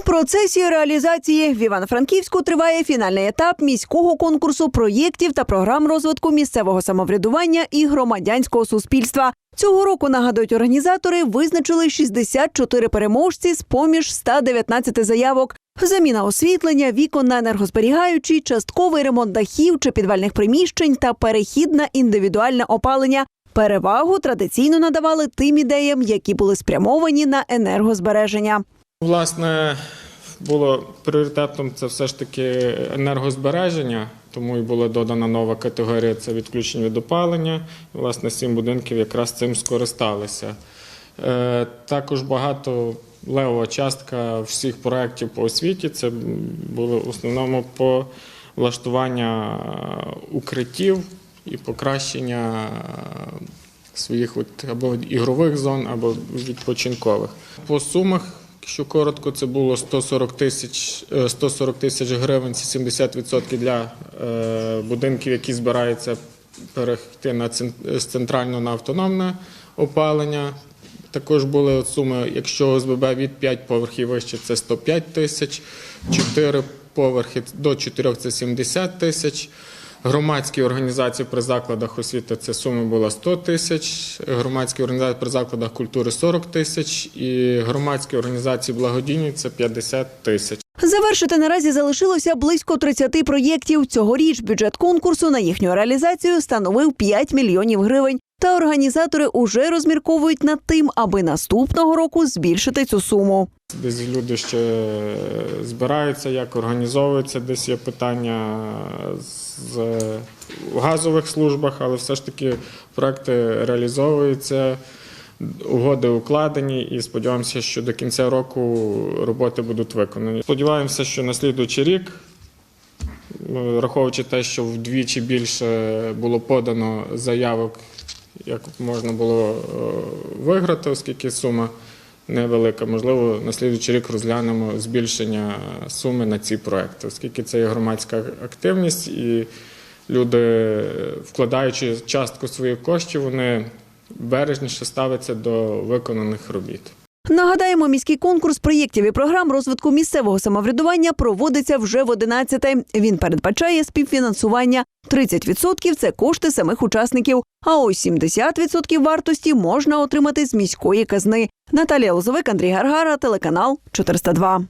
У процесі реалізації в Івано-Франківську триває фінальний етап міського конкурсу проєктів та програм розвитку місцевого самоврядування і громадянського суспільства. Цього року нагадують організатори, визначили 64 переможці з поміж 119 заявок. Заміна освітлення, вікон на енергозберігаючі, частковий ремонт дахів чи підвальних приміщень та перехід на індивідуальне опалення. Перевагу традиційно надавали тим ідеям, які були спрямовані на енергозбереження. Власне, було пріоритетом це все ж таки енергозбереження, тому і була додана нова категорія це відключення від опалення. Власне, сім будинків якраз цим скористалися. Е, Також багато левова частка всіх проєктів по освіті. Це було в основному по влаштування укриттів і покращення своїх от або ігрових зон, або відпочинкових. По сумах, якщо коротко, це було 140 тисяч е, 140 тисяч гривень, це 70% для е, будинків, які збираються перейти з центрального на автономне опалення. Також були суми, якщо ОСББ від 5 поверхів вище, це 105 тисяч, 4 поверхи до 4 це 70 тисяч. Громадські організації при закладах освіти це сума була 100 тисяч, громадські організації при закладах культури 40 тисяч і громадські організації благодійні це 50 тисяч. Завершити наразі залишилося близько 30 проєктів. Цьогоріч бюджет конкурсу на їхню реалізацію становив 5 мільйонів гривень. Та організатори уже розмірковують над тим, аби наступного року збільшити цю суму. Десь люди ще збираються, як організовуються, десь є питання з в газових службах, але все ж таки проекти реалізовуються, угоди укладені, і сподіваємося, що до кінця року роботи будуть виконані. Сподіваємося, що на слідуючий рік, ну, враховуючи те, що вдвічі більше було подано заявок, як можна було е, виграти, оскільки сума невелика. Можливо, на слідуючий рік розглянемо збільшення суми на ці проекти, оскільки це є громадська активність, і люди, вкладаючи частку своїх коштів, вони бережніше ставляться до виконаних робіт. Нагадаємо, міський конкурс проєктів і програм розвитку місцевого самоврядування проводиться вже в 11-те. Він передбачає співфінансування. 30% – це кошти самих учасників, а ось 70% вартості можна отримати з міської казни. Наталія Лозовик, Андрій Гаргара, телеканал 402.